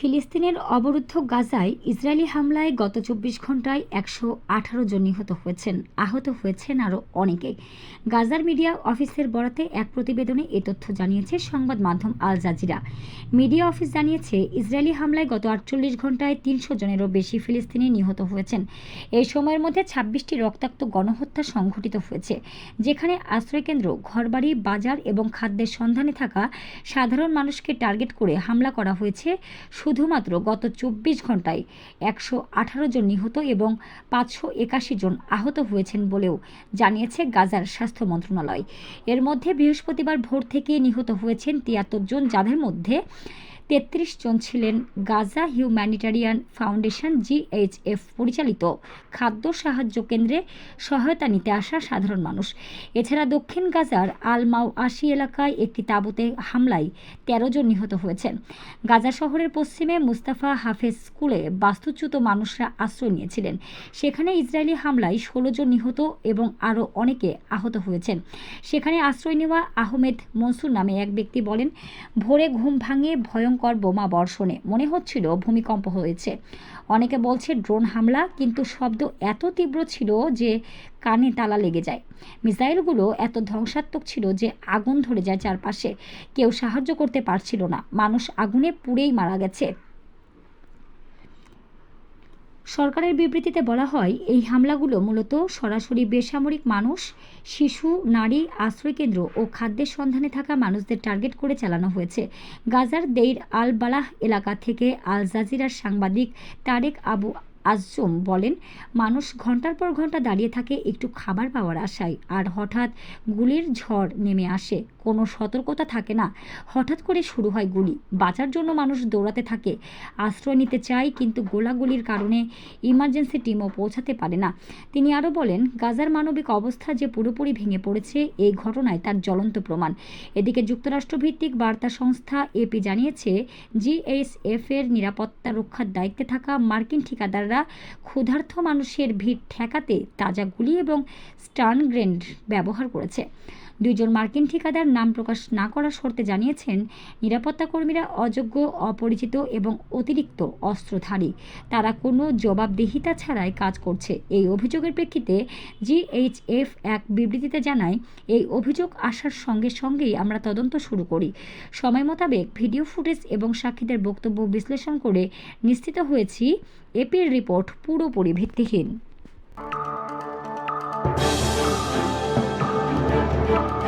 ফিলিস্তিনের অবরুদ্ধ গাজায় ইসরায়েলি হামলায় গত চব্বিশ ঘন্টায় একশো আঠারো জন নিহত হয়েছেন। আহত হয়েছেন আরও অনেকে। গাজার মিডিয়া অফিসের বরাতে এক প্রতিবেদনে এ তথ্য জানিয়েছে সংবাদ মাধ্যম আল জাজিরা। মিডিয়া অফিস জানিয়েছে, ইসরায়েলি হামলায় গত আটচল্লিশ ঘন্টায় তিনশো জনেরও বেশি ফিলিস্তিনি নিহত হয়েছেন। এই সময়ের মধ্যে ছাব্বিশটি রক্তাক্ত গণহত্যা সংঘটিত হয়েছে, যেখানে আশ্রয়কেন্দ্র, ঘরবাড়ি, বাজার এবং খাদ্যের সন্ধানে থাকা সাধারণ মানুষকে টার্গেট করে হামলা করা হয়েছে। শুধুমাত্র গত চব্বিশ ঘন্টায় একশো আঠারো জন নিহত এবং পাঁচশো একাশি জন আহত হয়েছেন বলেও জানিয়েছে গাজার স্বাস্থ্য মন্ত্রণালয়। এর মধ্যে বৃহস্পতিবার ভোর থেকে নিহত হয়েছেন তিয়াত্তর জন। যাদের মধ্যে তেত্রিশ জন ছিলেন গাজা হিউম্যানিটারিয়ান ফাউন্ডেশন জিএইচএফ পরিচালিত খাদ্য সাহায্য কেন্দ্রে সহায়তা নিতে আসা সাধারণ মানুষ। এছাড়া দক্ষিণ গাজার আল মাও আশি এলাকায় একটি তাঁবুতে হামলায় তেরো জন নিহত হয়েছেন। গাজা শহরের পশ্চিমে মুস্তাফা হাফেজ স্কুলে বাস্তুচ্যুত মানুষরা আশ্রয় নিয়েছিলেন। সেখানে ইসরায়েলি হামলায় ষোলো জন নিহত এবং আরও অনেকে আহত হয়েছেন। সেখানে আশ্রয় নেওয়া আহমেদ মনসুর নামে এক ব্যক্তি বলেন, ভোরে ঘুম ভাঙে, ভয়ঙ্কর বোমা বর্ষণে। মনে হচ্ছিল ভূমিকম্প হয়েছে। অনেকে বলছে ড্রোন হামলা, কিন্তু শব্দ এত তীব্র ছিল যে কানে তালা লেগে যায়। মিসাইলগুলো এত ধ্বংসাত্মক ছিল যে আগুন ধরে যায় চারপাশে। কেউ সাহায্য করতে পারছিল না। মানুষ আগুনে পুড়েই মারা গেছে। সরকারের বিবৃতিতে বলা হয়, এই হামলাগুলো মূলত সরাসরি বেসামরিক মানুষ, শিশু, নারী, আশ্রয়কেন্দ্র ও খাদ্যের সন্ধানে থাকা মানুষদের টার্গেট করে চালানো হয়েছে। গাজার দেইর আল বালাহ এলাকা থেকে আল জাজিরার সাংবাদিক তারেক আবু আজম বলেন, মানুষ ঘণ্টার পর ঘণ্টা দাঁড়িয়ে থাকে একটু খাবার পাওয়ার আশায়, আর হঠাৎ গুলির ঝড় নেমে আসে। কোনো সতর্কতা থাকে না। হঠাৎ করে শুরু হয় গুলি। বাঁচার জন্য মানুষ দৌড়াতে থাকে। আশ্রয় নিতে চায়, কিন্তু গোলাগুলির কারণে ইমার্জেন্সি টিমও পৌঁছাতে পারে না। তিনি আরও বলেন, গাজার মানবিক অবস্থা যে পুরোপুরি ভেঙে পড়েছে, এই ঘটনায় তার জ্বলন্ত প্রমাণ। এদিকে যুক্তরাষ্ট্রভিত্তিক বার্তা সংস্থা এপি জানিয়েছে জিএইচএফ এর নিরাপত্তা রক্ষার দায়িত্বে থাকা মার্কিন ঠিকাদাররা ক্ষুধার্থ মানুষের ভিড় ঠেকাতে তাজা গুলি এবং স্টান গ্রেন্ড ব্যবহার করেছে। দুইজন মার্কিন ঠিকাদার নাম প্রকাশ না করার শর্তে জানিয়েছেন, নিরাপত্তা কর্মীরা অযোগ্য, অপরিচিত এবং অতিরিক্ত অস্ত্রধারী। তারা কোনো জবাবদিহিতা ছাড়াই কাজ করছে। এই অভিযোগের প্রেক্ষিতে জিএইচএফ এক বিবৃতিতে জানায়, এই অভিযোগ আসার সঙ্গে সঙ্গেই আমরা তদন্ত শুরু করি। সময় মোতাবেক ভিডিও ফুটেজ এবং সাক্ষীদের বক্তব্য বিশ্লেষণ করে নিশ্চিত হয়েছি, এপির রিপোর্ট পুরোপুরি ভিত্তিহীন। Thank you.